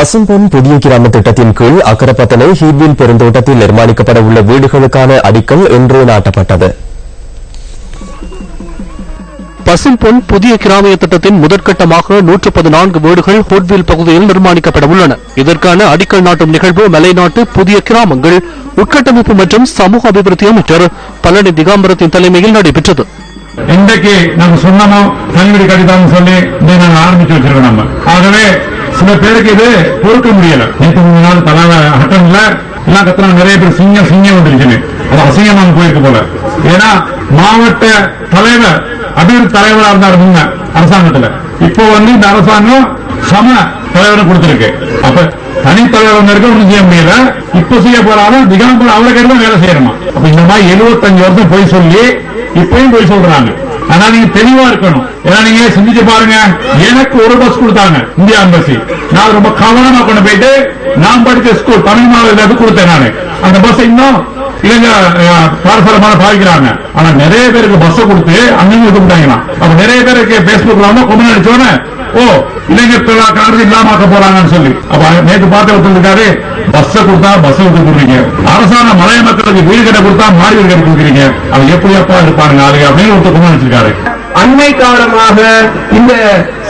பசும்பொன் புதிய கிராம திட்டத்தின் கீழ் அக்கரப்பத்தனை ஹீட்வில் பெருந்தோட்டத்தில் நிர்மாணிக்கப்பட உள்ள வீடுகளுக்கான அடிக்கல் இன்று நாட்டப்பட்டது. பசும்பொன் புதிய கிராமிய திட்டத்தின் முதற்கட்டமாக நூற்று பதினான்கு வீடுகள் ஹோட்வில் பகுதியில் நிர்மாணிக்கப்பட உள்ளன. இதற்கான அடிக்கல் நாட்டும் நிகழ்வு மலைநாட்டு புதிய கிராமங்கள் உட்கட்டமைப்பு மற்றும் சமூக அபிவிருத்தி அமைச்சர் பழனி திகாம்பரத்தின் தலைமையில் நடைபெற்றது. இன்றைக்கு நம்ம சொன்னமோ தனிவீடு கட்டிதான்னு சொல்லி ஆரம்பிச்சு வச்சிருக்கோம் நம்ம. ஆகவே சில பேருக்கு இது பொறுக்க முடியல. நேற்று நாள் தலாவ ஹட்டன்ல எல்லாம் கத்துனா நிறைய பேர் சிங்கம் சிங்கம் வந்துருச்சுன்னு. அது அசிங்கமாக போயிருக்கு போல. ஏன்னா மாவட்ட தலைவர் அபிவிருத்தி தலைவரா இருந்தார் முன்ன அரசாங்கத்துல. இப்போ வந்து இந்த அரசாங்கம் சம தலைவரை கொடுத்திருக்கு. அப்ப தனித்தலைவர் தலைவர் ஒன்றும் ஒண்ணும் செய்ய முடியல. இப்ப செய்ய போறாலும் திகாம்பரம் அவரை கையில தான் வேலை செய்யணுமா? அப்ப இந்த மாதிரி 75 வருஷம் போய் சொல்லி இப்பயும் போய் சொல்றாங்க. ஆனா நீங்க தெளிவா இருக்கணும். ஏன்னா நீங்க சிந்திச்சு பாருங்க எனக்கு ஒரு பஸ் கொடுத்தாங்க இந்தியா எம்பசி நான் ரொம்ப கவனமா கொண்டு போயிட்டு நான் படித்த ஸ்கூல் தமிழ் மாநிலத்துக்கு கொடுத்தேன் நானு. அந்த பஸ் இன்னும் இளைஞ பாரசரமான பாதிக்கிறாங்க ஆனா நிறைய பேருக்கு பஸ் கொடுத்து அங்கங்க கொடுத்தாங்கன்னா அப்ப நிறைய பேருக்கு பேஸ்புக்ல வந்து கொண்டு நினைச்சோன்னு ஓ இளைஞர் காரணம் இல்லாமக்க போறாங்கன்னு சொல்லி. அப்ப நேற்று பார்த்து ஒருத்தர் பஸ் கொடுத்தா பஸ் விட்டு கொடுக்குறீங்க அரசாங்க மலைய மக்களுக்கு வீடு கட்ட கொடுத்தா மாடி வீடு கட்ட கொடுக்குறீங்க. அவங்க எப்படி அப்பா இருப்பாருங்க ஆளுங்க அப்படின்னு ஒருத்தர் கொண்டு வச்சிருக்காரு. அண்மை காலமாக இந்த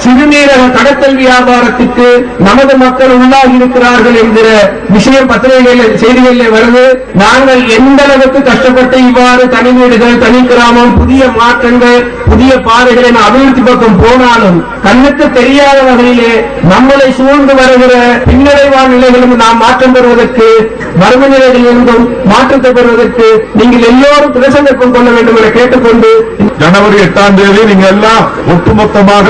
சிறுநீரக கடத்தல் வியாபாரத்துக்கு நமது மக்கள் உள்ளாகி இருக்கிறார்கள் என்கிற விஷயம் பத்திரிகைகளில் செய்திகளில் வருது. நாங்கள் எந்த அளவுக்கு கஷ்டப்பட்டு இவ்வாறு தனி வீடுகள் தனி கிராமம் புதிய மாற்றங்கள் புதிய பாதைகளின் அபிவிருத்தி பக்கம் போனாலும் கண்ணுக்கு தெரியாத வகையிலே நம்மளை சூழ்ந்து வருகிற பின்னடைவான நிலைகளும் நாம் மாற்றம் பெறுவதற்கு மர்ம நிலைகளிலிருந்தும் மாற்றத்தை பெறுவதற்கு நீங்கள் எல்லோரும் பிரசங்கம் கொள்ள வேண்டும் என கேட்டுக்கொண்டு ஜனவரி எட்டாம் தேதி நீங்க எல்லாம் ஒட்டுமொத்தமாக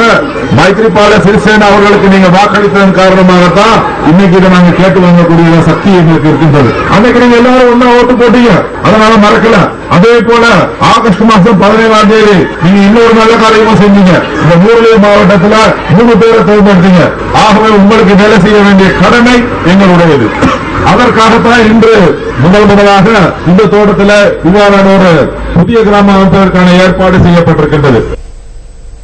மைத்ரிபால சிறிசேனா அவர்களுக்கு நீங்க வாக்களித்ததன் காரணமாகத்தான் இன்னைக்கு இதை நாங்க கேட்டு வாங்கக்கூடிய சக்தி எங்களுக்கு இருக்கின்றது. அன்னைக்கு நீங்க எல்லாரும் ஒண்ணா ஓட்டு போட்டீங்க. அதனால மறக்கல. அதே போல ஆகஸ்ட் மாசம் பதினேழாம் தேதி நீங்க இன்னொரு நல்ல காரியமும் செஞ்சீங்க. இந்த மூரலி மாவட்டத்துல மூணு பேரை தேர்ந்தெடுத்தீங்க. ஆகவே உங்களுக்கு வேலை செய்ய வேண்டிய கடமை எங்களுடையது. அதற்காகத்தான் இன்று முதல் முதலாக இந்த தோட்டத்தில் இவ்வாறான ஒரு புதிய கிராமம் அமைப்பதற்கான ஏற்பாடு செய்யப்பட்டிருக்கின்றது